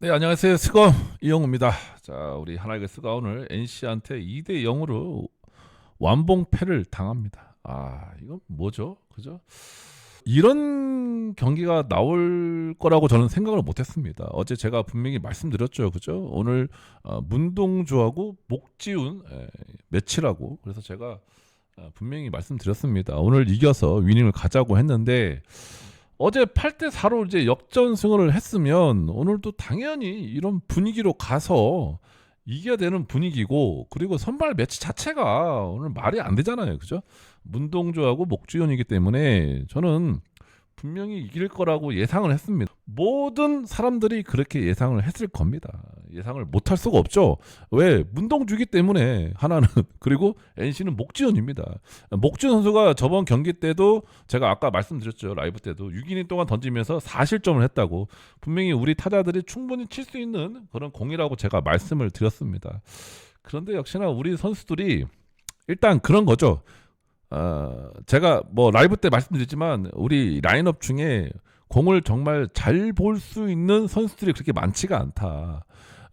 네, 안녕하세요. 스가운 이영우입니다. 자, 우리 하나의 스가 오늘 NC한테 2대 0으로 완봉패를 당합니다. 아, 이건 뭐죠? 그죠? 이런 경기가 나올 거라고 저는 생각을 못 했습니다. 어제 제가 분명히 말씀드렸죠. 그죠? 오늘 어, 문동주하고 목지훈 에, 매치라고. 그래서 제가 어, 분명히 말씀드렸습니다. 오늘 이겨서 위닝을 가자고 했는데 어제 8대 4로 이제 역전승을 했으면 오늘도 당연히 이런 분위기로 가서 이겨야 되는 분위기고 그리고 선발 매치 자체가 오늘 말이 안 되잖아요. 그죠? 문동주하고 목주현이기 때문에 저는 분명히 이길 거라고 예상을 했습니다. 모든 사람들이 그렇게 예상을 했을 겁니다. 예상을 못할 수가 없죠. 왜? 문동주기 때문에 하나는 그리고 NC는 목지현입니다. 목지현 선수가 저번 경기 때도 제가 아까 말씀드렸죠. 라이브 때도 6이닝 동안 던지면서 4실점을 했다고 분명히 우리 타자들이 충분히 칠 수 있는 그런 공이라고 제가 말씀을 드렸습니다. 그런데 역시나 우리 선수들이 일단 그런 거죠. 어, 제가 뭐 라이브 때 말씀드렸지만 우리 라인업 중에 공을 정말 잘 볼 수 있는 선수들이 그렇게 많지가 않다.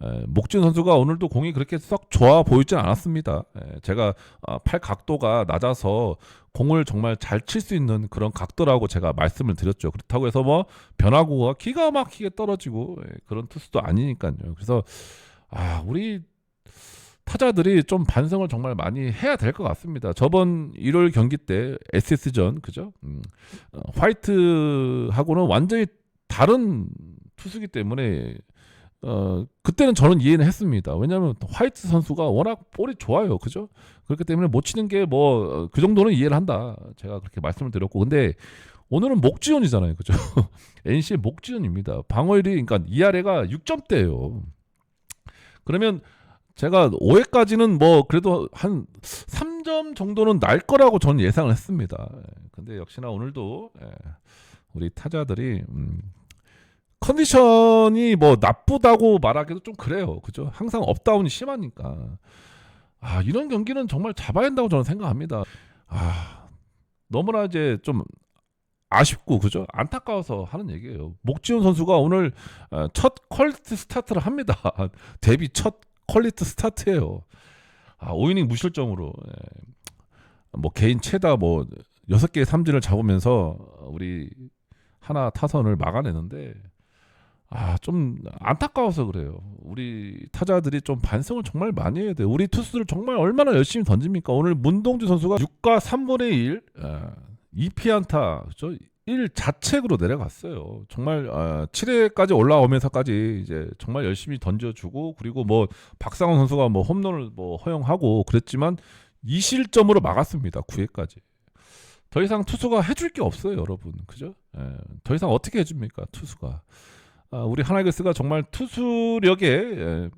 에, 목진 선수가 오늘도 공이 그렇게 썩 좋아 보이진 않았습니다. 에, 제가 아, 팔 각도가 낮아서 공을 정말 잘 칠 수 있는 그런 각도라고 제가 말씀을 드렸죠. 그렇다고 해서 뭐 변화구가 기가 막히게 떨어지고 에, 그런 투수도 아니니까요. 그래서 아 우리 타자들이 좀 반성을 정말 많이 해야 될 것 같습니다. 저번 1월 경기 때 SS전 그죠? 음, 어, 화이트하고는 완전히 다른 투수기 때문에 어 그때는 저는 이해는 했습니다. 왜냐하면 화이트 선수가 워낙 볼이 좋아요, 그죠? 그렇기 때문에 못 치는 게 뭐 그 정도는 이해를 한다. 제가 그렇게 말씀을 드렸고, 근데 오늘은 목지원이잖아요, 그죠? NC의 목지원입니다. 방어율이 그러니까 이아래가 6점대예요. 그러면 제가 5회까지는 뭐 그래도 한 3점 정도는 날 거라고 저는 예상을 했습니다. 예, 근데 역시나 오늘도 예, 우리 타자들이 음, 컨디션이 뭐 나쁘다고 말하기도 좀 그래요. 그죠? 항상 업다운이 심하니까. 아, 이런 경기는 정말 잡아야 한다고 저는 생각합니다. 아, 너무나 이제 좀 아쉽고 그죠? 안타까워서 하는 얘기예요. 목지훈 선수가 오늘 어, 첫 퀄리티 스타트를 합니다. 데뷔 첫 퀄리티 스타트예요. 아, 5이닝 무실점으로 예. 뭐 개인 최다 뭐 여섯 개의 삼진을 잡으면서 우리 하나 타선을 막아내는데 아, 좀 안타까워서 그래요. 우리 타자들이 좀 반성을 정말 많이 해야 돼요. 우리 투수들 정말 얼마나 열심히 던집니까? 오늘 문동주 선수가 6과 3분의 1, 아, 2피안타, 그렇죠? 1 자책으로 내려갔어요. 정말 아, 7회까지 올라오면서까지 이제 정말 열심히 던져주고 그리고 뭐 박상원 선수가 뭐 홈런을 뭐 허용하고 그랬지만 2실점으로 막았습니다. 9회까지. 더 이상 투수가 해줄 게 없어요, 여러분. 그죠? 예, 더 이상 어떻게 해줍니까, 투수가. 아, 우리 하나이글스가 정말 투수력에 예,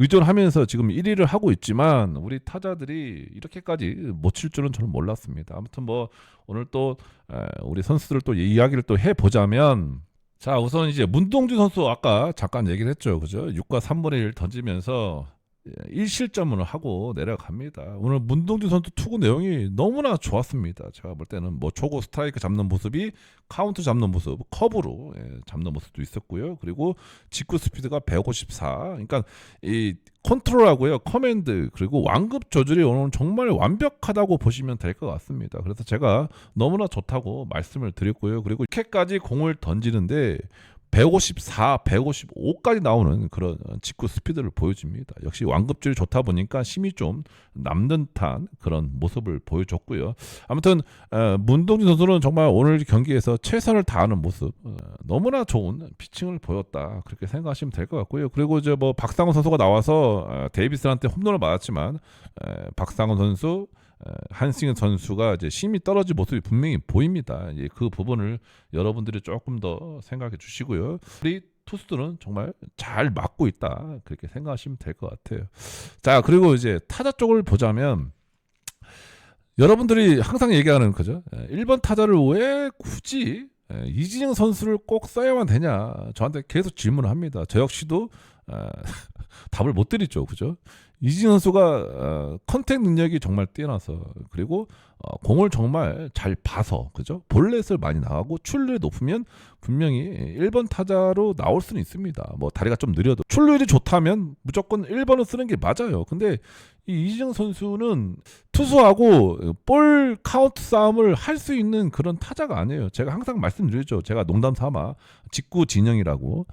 의존하면서 지금 1위를 하고 있지만 우리 타자들이 이렇게까지 못 칠 줄은 저는 몰랐습니다. 아무튼 뭐 오늘 또 에, 우리 선수들 또 이야기를 또 해보자면 자 우선 이제 문동주 선수 아까 잠깐 얘기를 했죠. 그죠? 6과 3분의 1 던지면서 1실점을 하고 내려갑니다. 오늘 문동주 선수 투구 내용이 너무나 좋았습니다. 제가 볼 때는 뭐 초고 스트라이크 잡는 모습이 카운트 잡는 모습, 커브로 예, 잡는 모습도 있었고요. 그리고 직구 스피드가 154. 그러니까 이 컨트롤하고요, 커맨드 그리고 완급 조절이 오늘 정말 완벽하다고 보시면 될 것 같습니다. 그래서 제가 너무나 좋다고 말씀을 드렸고요. 그리고 이렇게까지 공을 던지는데 154, 155까지 나오는 그런 직구 스피드를 보여줍니다. 역시 완급질이 좋다 보니까 힘이 좀 남는 듯한 그런 모습을 보여줬고요. 아무튼 어, 문동진 선수는 정말 오늘 경기에서 최선을 다하는 모습 어, 너무나 좋은 피칭을 보였다 그렇게 생각하시면 될 것 같고요. 그리고 이제 뭐 박상훈 선수가 나와서 어, 데이비스한테 홈런을 맞았지만 에, 박상훈 선수 한승현 선수가 이제 심이 떨어진 모습이 분명히 보입니다. 이제 그 부분을 여러분들이 조금 더 생각해 주시고요. 우리 투수들은 정말 잘 맞고 있다 그렇게 생각하시면 될 것 같아요. 자 그리고 이제 타자 쪽을 보자면 여러분들이 항상 얘기하는 거죠. 1번 타자를 왜 굳이 이진영 선수를 꼭 써야만 되냐 저한테 계속 질문을 합니다. 저 역시도 답을 못 드리죠, 그죠? 이진영 선수가 어, 컨택 능력이 정말 뛰어나서 그리고 어, 공을 정말 잘 봐서 그죠 볼넷을 많이 나가고 출루율이 높으면 분명히 1번 타자로 나올 수는 있습니다. 뭐 다리가 좀 느려도 출루율이 좋다면 무조건 1번을 쓰는 게 맞아요. 근데 이 이진영 선수는 투수하고 볼 카운트 싸움을 할 수 있는 그런 타자가 아니에요. 제가 항상 말씀드리죠. 제가 농담 삼아 직구 진영이라고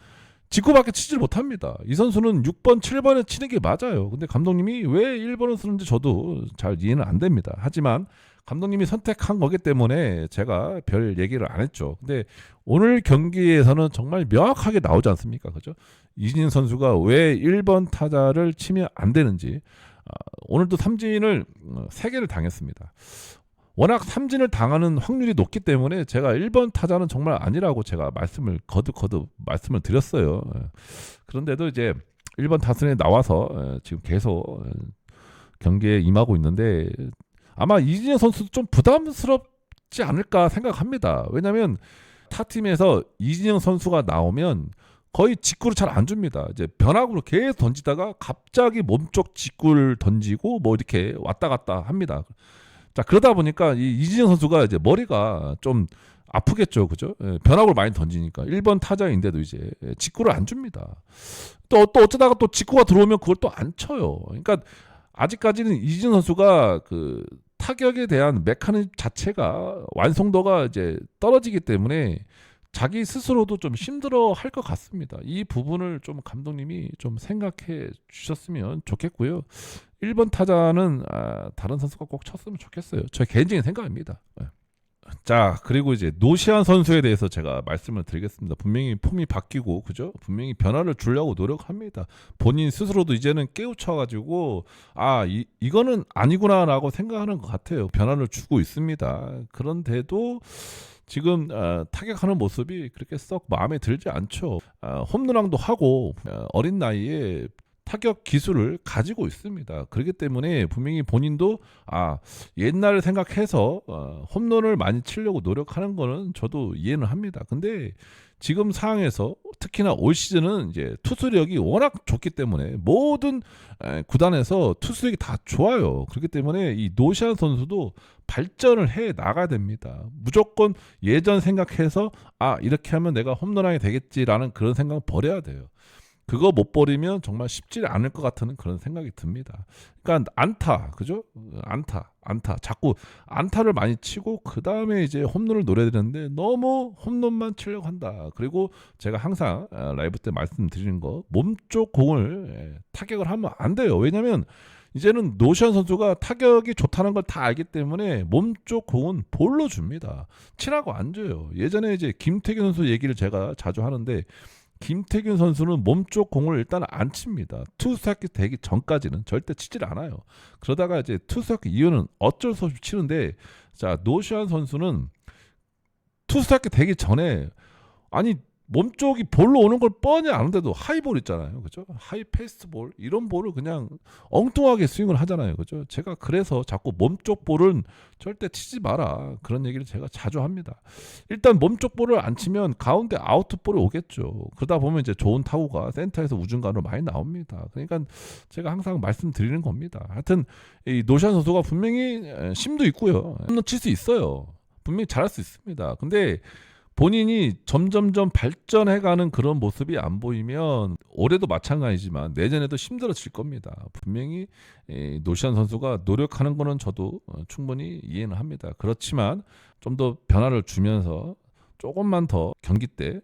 직구밖에 치질 못합니다. 이 선수는 6번, 7번에 치는 게 맞아요. 근데 감독님이 왜 1번을 쓰는지 저도 잘 이해는 안 됩니다. 하지만 감독님이 선택한 거기 때문에 제가 별 얘기를 안 했죠. 근데 오늘 경기에서는 정말 명확하게 나오지 않습니까? 그죠? 이진영 선수가 왜 1번 타자를 치면 안 되는지 아, 오늘도 삼진을 어, 3개를 당했습니다. 워낙 삼진을 당하는 확률이 높기 때문에 제가 1번 타자는 정말 아니라고 제가 말씀을 거듭거듭 말씀을 드렸어요. 예. 그런데도 이제 1번 타순에 나와서 예, 지금 계속 예, 경기에 임하고 있는데 아마 이진영 선수도 좀 부담스럽지 않을까 생각합니다. 왜냐하면 타 팀에서 이진영 선수가 나오면 거의 직구를 잘 안 줍니다. 이제 변화구로 계속 던지다가 갑자기 몸쪽 직구를 던지고 뭐 이렇게 왔다 갔다 합니다. 자 그러다 보니까 이 이진영 선수가 이제 머리가 좀 아프겠죠, 그죠? 예, 변화구를 많이 던지니까 1번 타자인데도 이제 직구를 안 줍니다. 또 또 어쩌다가 또 직구가 들어오면 그걸 또 안 쳐요. 그러니까 아직까지는 이진영 선수가 그 타격에 대한 메커니즘 자체가 완성도가 이제 떨어지기 때문에 자기 스스로도 좀 힘들어 할 것 같습니다. 이 부분을 좀 감독님이 좀 생각해 주셨으면 좋겠고요. 1번 타자는 아, 다른 선수가 꼭 쳤으면 좋겠어요. 저 개인적인 생각입니다. 네. 자 그리고 이제 노시안 선수에 대해서 제가 말씀을 드리겠습니다. 분명히 폼이 바뀌고 그죠? 분명히 변화를 주려고 노력합니다. 본인 스스로도 이제는 깨우쳐가지고 아 이, 이거는 아니구나라고 생각하는 것 같아요. 변화를 주고 있습니다. 그런데도 지금 어, 타격하는 모습이 그렇게 썩 마음에 들지 않죠. 어, 홈런왕도 하고 어, 어린 나이에 타격 기술을 가지고 있습니다. 그렇기 때문에 분명히 본인도 아 옛날을 생각해서 어, 홈런을 많이 치려고 노력하는 거는 저도 이해는 합니다. 근데 지금 상황에서 특히나 올 시즌은 이제 투수력이 워낙 좋기 때문에 모든 에, 구단에서 투수력이 다 좋아요. 그렇기 때문에 이 노시안 선수도 발전을 해 나가야 됩니다. 무조건 예전 생각해서 아 이렇게 하면 내가 홈런왕이 되겠지라는 그런 생각 버려야 돼요. 그거 못 버리면 정말 쉽지 않을 것 같은 그런 생각이 듭니다. 그러니까 안타, 그죠? 안타, 안타. 자꾸 안타를 많이 치고 그 다음에 이제 홈런을 노려야 되는데 너무 홈런만 치려고 한다. 그리고 제가 항상 어, 라이브 때 말씀드리는 거 몸쪽 공을 예, 타격을 하면 안 돼요. 왜냐면 이제는 노시안 선수가 타격이 좋다는 걸 다 알기 때문에 몸쪽 공은 볼로 줍니다. 치라고 안 줘요. 예전에 이제 김태균 선수 얘기를 제가 자주 하는데 김태균 선수는 몸쪽 공을 일단 안 칩니다. 투스타키 되기 전까지는 절대 치질 않아요. 그러다가 이제 투스타키 이후는 어쩔 수 없이 치는데 자 노시안 선수는 투스타키 되기 전에 아니 몸쪽이 볼로 오는 걸 뻔히 아는데도 하이볼 있잖아요. 그죠? 하이 페이스볼 이런 볼을 그냥 엉뚱하게 스윙을 하잖아요. 그죠? 제가 그래서 자꾸 몸쪽 볼은 절대 치지 마라. 그런 얘기를 제가 자주 합니다. 일단 몸쪽 볼을 안 치면 가운데 아웃볼이 오겠죠. 그러다 보면 이제 좋은 타구가 센터에서 우중간으로 많이 나옵니다. 그러니까 제가 항상 말씀드리는 겁니다. 하여튼 이 노시안 선수가 분명히 심도 있고요. 홈런 칠수 있어요. 분명히 잘할 수 있습니다. 근데 본인이 점점점 발전해가는 그런 모습이 안 보이면 올해도 마찬가지지만 내년에도 힘들어질 겁니다. 분명히 노시안 선수가 노력하는 거는 저도 어, 충분히 이해는 합니다. 그렇지만 좀 더 변화를 주면서 조금만 더 경기 때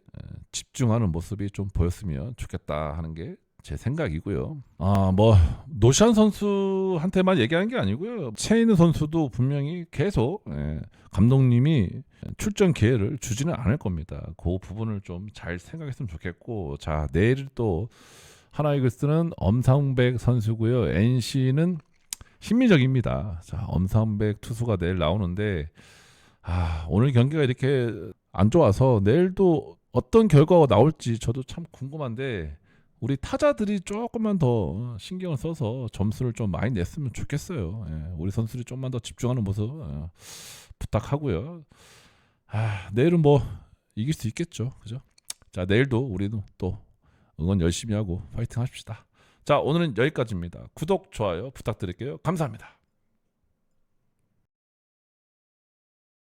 집중하는 모습이 좀 보였으면 좋겠다 하는 게 제 생각이고요. 아, 뭐 노시안 선수한테만 얘기하는 게 아니고요. 체이느 선수도 분명히 계속 예, 감독님이 출전 기회를 주지는 않을 겁니다. 그 부분을 좀 잘 생각했으면 좋겠고, 자 내일 또 하나이글스는 엄상백 선수고요. NC는 신미적입니다. 자 엄상백 투수가 내일 나오는데, 아 오늘 경기가 이렇게 안 좋아서 내일도 어떤 결과가 나올지 저도 참 궁금한데. 우리 타자들이 조금만 더 신경을 써서 점수를 좀 많이 냈으면 좋겠어요. 예, 우리 선수들이 좀만 더 집중하는 모습 어, 부탁하고요. 아, 내일은 뭐 이길 수 있겠죠. 그죠? 자, 내일도 우리도 또 응원 열심히 하고 파이팅 합시다. 자, 오늘은 여기까지입니다. 구독, 좋아요 부탁드릴게요. 감사합니다.